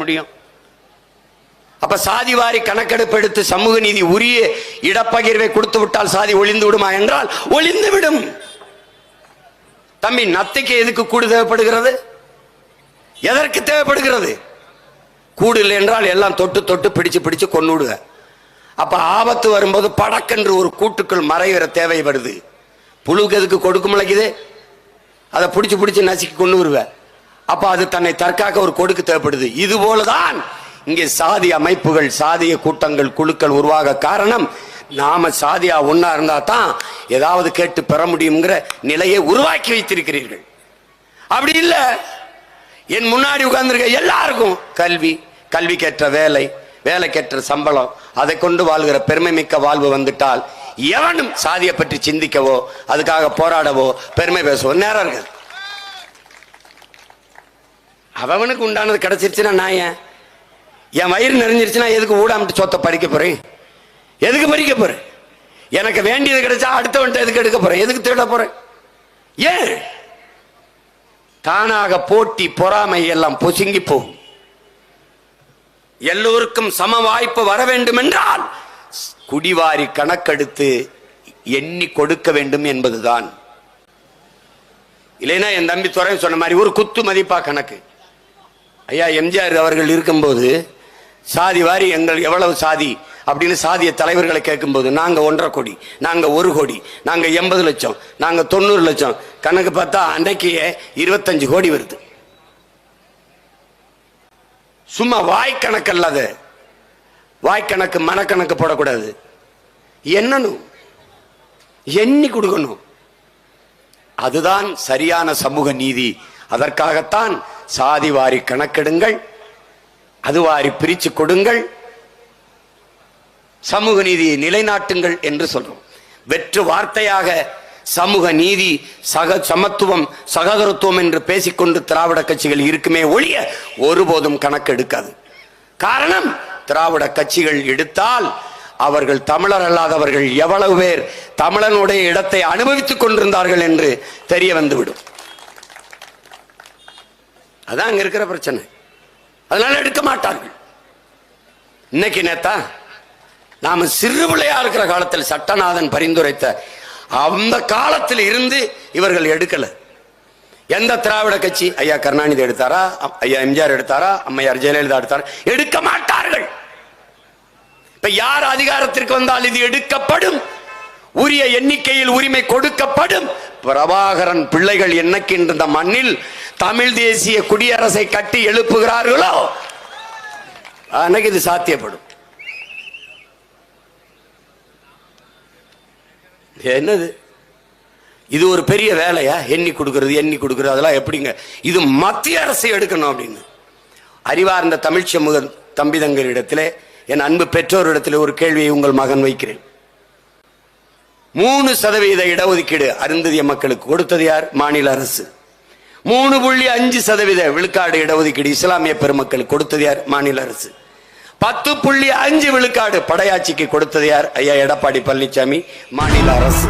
முடியும். அப்ப சாதி வாரி கணக்கெடுப்பு எடுத்து சமூக நீதி உரிய இடப்பகிர்வை கொடுத்து விட்டால் சாதி ஒளிந்து விடுமா என்றால் ஒளிந்து விடும். தம்பி நத்தைக்கு எதுக்கு கூடு தேவைப்படுகிறது? எதற்கு தேவைப்படுகிறது? கூடு இல்லை என்றால் எல்லாம் தொட்டு தொட்டு பிடிச்சு பிடிச்சு கொண்டு விடுவ அப்ப ஆபத்து வரும்போது படக்கென்று ஒரு கூட்டுக்குள் மறைகிற தேவை வருது புழுக்கு எதுக்கு கொடுக்க முளைக்குது? அதை பிடிச்சி பிடிச்சி நசுக்கி கொண்டு வருவேன் அப்ப அது தன்னை தற்காக்க ஒரு கொடுக்கு தேவைப்படுது. இது போலதான் இங்கே சாதி அமைப்புகள் சாதிய கூட்டங்கள் குழுக்கள் உருவாக காரணம் நாம சாதியா ஒன்னா இருந்தா தான் ஏதாவது கேட்டு பெற முடியுங்கிற நிலையை உருவாக்கி வைத்திருக்கிறீர்கள். அப்படி இல்லை. என் முன்னாடி உட்கார்ந்துருக்க எல்லாருக்கும் கல்வி கல்விக்கேற்ற வேலை வேலைக்கேற்ற சம்பளம் அதை கொண்டு வாழ்கிற பெருமை மிக்க வாழ்வு வந்துட்டால் எவனும் சாதியை பற்றி சிந்திக்கவோ அதுக்காக போராடவோ பெருமை பேசவோ நேரம் இருக்காது. அவனுக்கு உண்டானது கிடைச்சிருச்சுன்னா நான் ஏன்? என் வயிறு நிறைஞ்சிருச்சுன்னா எதுக்கு ஊடாமட்டு சொத்தை பறிக்க போறேன்? எதுக்கு பறிக்க போறேன்? எனக்கு வேண்டியது கிடைச்சா அடுத்தவன்ட்ட எதுக்கு எடுக்க போறேன்? எதுக்கு தேட போறேன்? ஏன்? தானாக போட்டி பொறாமை எல்லாம் பொசுங்கி போகும். எல்லோருக்கும் சம வாய்ப்பு வர வேண்டும் என்றால் குடிவாரி கணக்கெடுத்து எண்ணி கொடுக்க வேண்டும் என்பதுதான். இல்லைன்னா என் தம்பி துறை சொன்ன மாதிரி ஒரு குத்து மதிப்பா கணக்கு. ஐயா எம்ஜிஆர் அவர்கள் இருக்கும்போது சாதி வாரி எங்கள் எவ்வளவு சாதி அப்படின்னு சாதிய தலைவர்களை கேட்கும்போது நாங்க ஒன்றரை கோடி நாங்க ஒரு கோடி நாங்க எண்பது லட்சம் நாங்க தொண்ணூறு லட்சம் கணக்கு பார்த்தா அன்றைக்கே இருபத்தஞ்சு கோடி வருது. சும்மா வாய் கணக்கு அல்லாத வாய்க்கணக்கு மனக்கணக்கு போடக்கூடாது. என்னனும் எண்ணி கொடுக்கணும். அதுதான் சரியான சமூக நீதி. அதற்காகத்தான் சாதி வாரி கணக்கெடுங்கள் அது வாரி பிரிச்சு கொடுங்கள் சமூக நீதியை நிலைநாட்டுங்கள் என்று சொல்றோம். வெற்று வார்த்தையாக சமூக நீதி சக சமத்துவம் சகோதரத்துவம் என்று பேசிக்கொண்டு திராவிட கட்சிகள் இருக்குமே ஒழிய ஒருபோதும் கணக்கு எடுக்காது காரணம் திராவிட கட்சிகள் எடுத்தால் அவர்கள் தமிழர் அல்லாதவர்கள் எவ்வளவு பேர் தமிழனுடைய இடத்தை அனுபவித்துக் கொண்டிருந்தார்கள் என்று தெரிய வந்துவிடும். அதான் அங்க இருக்கிற பிரச்சனை. அதனால எடுக்க மாட்டார்கள் இன்னைக்கு நேத்தா நாம சிறு பிள்ளையா இருக்கிற காலத்தில் சட்டநாதன் பரிந்துரைத்த அந்த காலத்தில் இருந்து இவர்கள் எடுக்கல. எந்த திராவிட கட்சி? ஐயா கருணாநிதி எடுத்தாரா? ஐயா எம்ஜிஆர் எடுத்தாரா? அம்மையார் ஜெயலலிதா எடுத்தாரா? எடுக்க மாட்டார்கள். இப்ப யார் அதிகாரத்திற்கு வந்தால் இது எடுக்கப்படும்? உரிய எண்ணிக்கையில் உரிமை கொடுக்கப்படும்? பிரபாகரன் பிள்ளைகள் என்னைக்கு இந்த மண்ணில் தமிழ் தேசிய குடியரசை கட்டி எழுப்புகிறார்களோ? அன்னைக்கு இது சாத்தியப்படும். என்னது? இது ஒரு பெரிய வேலையா? எண்ணி கொடுக்கறது எண்ணி கொடுக்கறது அதெல்லாம் எப்படிங்க? இது மத்திய அரசு எடுக்கணும் அப்படின்னு. அறிவார்ந்த தமிழ் சமூக தம்பிதங்களிடத்திலே என் அன்பு பெற்றோரிடத்திலே ஒரு கேள்வியை உங்கள் மகன் வைக்கிறேன். மூணு சதவீத இடஒதுக்கீடு அருந்ததிய மக்களுக்கு கொடுத்தது யார்? மாநில அரசு. மூணு புள்ளி அஞ்சு சதவீத விழுக்காடு இடஒதுக்கீடு இஸ்லாமிய பெருமக்களுக்கு கொடுத்தது யார்? மாநில அரசு. பத்து புள்ளி அஞ்சு விழுக்காடு படையாட்சிக்கு கொடுத்தது யார்? ஐயா எடப்பாடி பழனிசாமி மாநில அரசு.